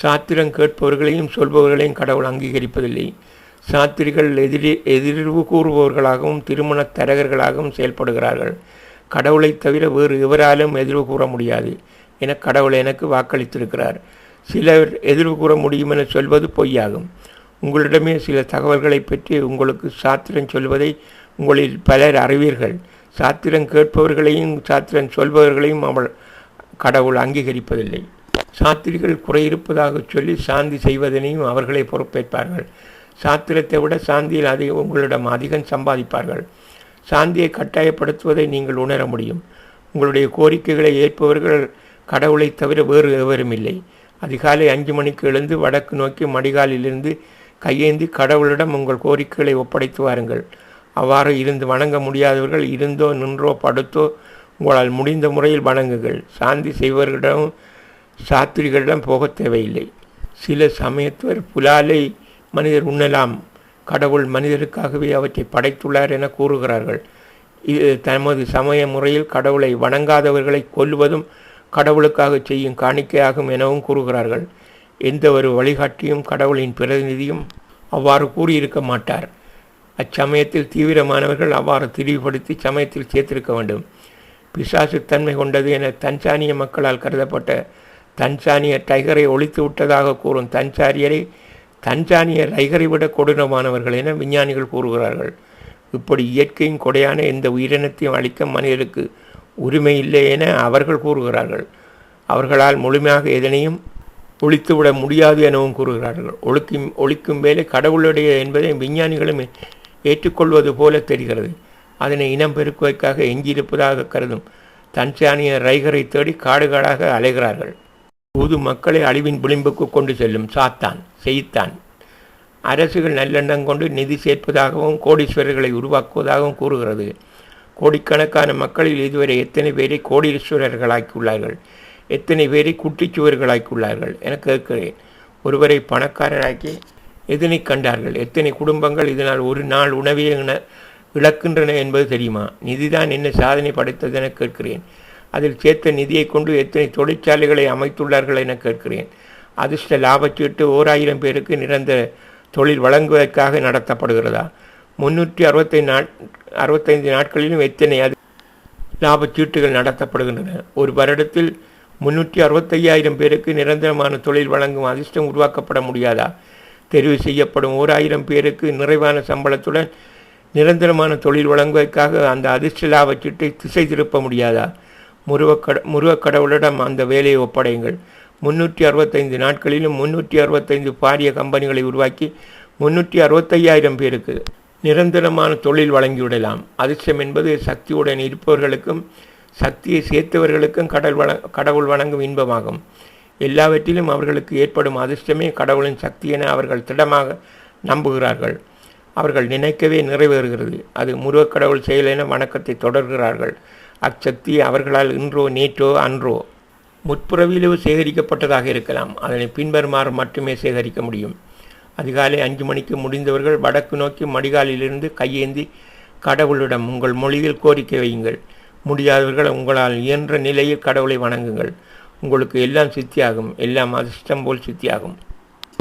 சாத்திரம் கேட்பவர்களையும் சொல்பவர்களையும் கடவுள் அங்கீகரிப்பதில்லை. சாத்திரிகள் எதிரி எதிர்வு கூறுபவர்களாகவும் திருமண தரகர்களாகவும் செயல்படுகிறார்கள். கடவுளை தவிர வேறு எவராலும் எதிர்வு கூற முடியாது என கடவுள் எனக்கு வாக்களித்திருக்கிறார். சிலர் எதிர்வு கூற முடியும் என சொல்வது பொய்யாகும். உங்களிடமே சில தகவல்களை பற்றி உங்களுக்கு சாத்திரம் சொல்வதை உங்களில் பலர் அறிவீர்கள். சாத்திரம் கேட்பவர்களையும் சாத்திரம் சொல்பவர்களையும் அவள் கடவுள் அங்கீகரிப்பதில்லை. சாத்திரிகள் குறையிருப்பதாக சொல்லி சாந்தி செய்வதனையும் அவர்களே பொறுப்பேற்பார்கள். சாத்திரத்தை விட சாந்தியில் அதிக உங்களிடம் அதிகம் சம்பாதிப்பார்கள். சாந்தியை கட்டாயப்படுத்துவதை நீங்கள் உணர முடியும். உங்களுடைய கோரிக்கைகளை ஏற்பவர்கள் கடவுளை தவிர வேறு எவரும் இல்லை அதிகாலை அஞ்சு மணிக்கு எழுந்து வடக்கு நோக்கி மடிகாலிலிருந்து கையேந்தி கடவுளிடம் உங்கள் கோரிக்கைகளை ஒப்படைத்து வாருங்கள். அவ்வாறு இருந்து வணங்க முடியாதவர்கள் இருந்தோ நின்றோ படுத்தோ உங்களால் முடிந்த முறையில் வணங்குங்கள். சாந்தி செய்வர்களிடம் சாத்திரிகளிடம் போகத் தேவையில்லை. சில சமயத்தவர் புலாலை மனிதர் உண்ணலாம். கடவுள் மனிதருக்காகவே அவற்றை படைத்துள்ளார் என கூறுகிறார்கள். இது தமது சமய முறையில் கடவுளை வணங்காதவர்களை கொல்வதும் கடவுளுக்காக செய்யும் காணிக்கையாகும் எனவும் கூறுகிறார்கள். எந்த ஒரு வழிகாட்டியும் கடவுளின் பிரதிநிதியும் அவ்வாறு கூறியிருக்க மாட்டார். அச்சமயத்தில் தீவிரமானவர்கள் அவ்வாறு திரிவுபடுத்தி சமயத்தில் சேர்த்திருக்க வேண்டும். பிசாசு தன்மை கொண்டது என தன்சானிய மக்களால் கருதப்பட்ட தன்சானிய டைகரை ஒழித்து விட்டதாக கூறும் தன்சாரியரை தன்சானிய ரைகரை விட கொடூரமானவர்கள் என விஞ்ஞானிகள் கூறுகிறார்கள். இப்படி இயற்கையின் கொடையான எந்த உயிரினத்தையும் அளிக்க மனிதருக்கு உரிமை இல்லை என அவர்கள் கூறுகிறார்கள். அவர்களால் முழுமையாக எதனையும் ஒழித்துவிட முடியாது எனவும் கூறுகிறார்கள். ஒழுக்கும் ஒழிக்கும் வேலை கடவுளுடைய என்பதை விஞ்ஞானிகளும் ஏற்றுக்கொள்வது போல தெரிகிறது. அதனை இனம் பெருக்குவதற்காக எஞ்சியிருப்பதாக கருதும் தன்சானிய ரைகரை தேடி காடுகளாக அலைகிறார்கள். பொது மக்களை அழிவின் விளிம்புக்கு கொண்டு செல்லும் சாத்தான் செய்தான். அரசுகள் நல்லெண்ணம் கொண்டு நிதி சேர்ப்பதாகவும் கோடீஸ்வரர்களை உருவாக்குவதாகவும் கூறுகிறது. கோடிக்கணக்கான மக்களில் இதுவரை எத்தனை பேரை கோடீஸ்வரர்களாக்கியுள்ளார்கள்? எத்தனை பேரை குட்டிச்சுவர்களாக்கியுள்ளார்கள்? என கேட்கிறேன். ஒருவரை பணக்காரராக்கி எதனை கண்டார்கள்? எத்தனை குடும்பங்கள் இதனால் ஒரு நாள் உணவே இழக்கின்றன என்பது தெரியுமா? நிதிதான் என்ன சாதனை படைத்தது என கேட்கிறேன். அதில் சேர்த்த நிதியை கொண்டு எத்தனை தொழிற்சாலைகளை அமைத்துள்ளார்கள் என கேட்கிறேன். அதிர்ஷ்ட லாபச்சீட்டு ஓர் ஆயிரம் பேருக்கு நிரந்தர தொழில் வழங்குவதற்காக நடத்தப்படுகிறதா? முன்னூற்றி அறுபத்தை நாட் அறுபத்தைந்து நாட்களிலும் எத்தனை அது லாபச்சீட்டுகள் நடத்தப்படுகின்றன? ஒரு வருடத்தில் முன்னூற்றி அறுபத்தையாயிரம் பேருக்கு நிரந்தரமான தொழில் வழங்கும் அதிர்ஷ்டம் உருவாக்கப்பட முடியாதா? தெரிவு செய்யப்படும் ஓர் ஆயிரம் பேருக்கு நிறைவான சம்பளத்துடன் நிரந்தரமான தொழில் வழங்குவதற்காக அந்த அதிர்ஷ்ட லாபச்சீட்டை திசை திருப்ப முடியாதா? முருகக்கட முருகக்கடவுளிடம் அந்த வேலையை ஒப்படையுங்கள். முன்னூற்றி அறுபத்தைந்து நாட்களிலும் முன்னூற்றி அறுபத்தைந்து பாரிய கம்பெனிகளை உருவாக்கி முன்னூற்றி அறுபத்தையாயிரம் பேருக்கு நிரந்தரமான தொழில் வழங்கிவிடலாம். அதிர்ஷ்டம் என்பது சக்தியுடன் இருப்பவர்களுக்கும் சக்தியை சேர்த்தவர்களுக்கும் கடல் வள கடவுள் வழங்கும் இன்பமாகும். எல்லாவற்றிலும் அவர்களுக்கு ஏற்படும் அதிர்ஷ்டமே கடவுளின் சக்தி என அவர்கள் திடமாக நம்புகிறார்கள். அவர்கள் நினைக்கவே நிறைவேறுகிறது. அது முருகக்கடவுள் செயல் என வணக்கத்தை தொடர்கிறார்கள். அச்சக்தி அவர்களால் இன்றோ நேற்றோ அன்றோ முற்புறவிலோ சேகரிக்கப்பட்டதாக இருக்கலாம். அதனை பின்வருமாறு மட்டுமே சேகரிக்க முடியும். அதிகாலை அஞ்சு மணிக்கு முடிந்தவர்கள் வடக்கு நோக்கி மடிகாலிலிருந்து கையேந்தி கடவுளிடம் உங்கள் மொழியில் கோரிக்கை வையுங்கள். முடியாதவர்கள் உங்களால் இயன்ற நிலையில் கடவுளை வணங்குங்கள். உங்களுக்கு எல்லாம் சித்தியாகும். எல்லாம் அதிர்ஷ்டம் போல் சித்தியாகும்.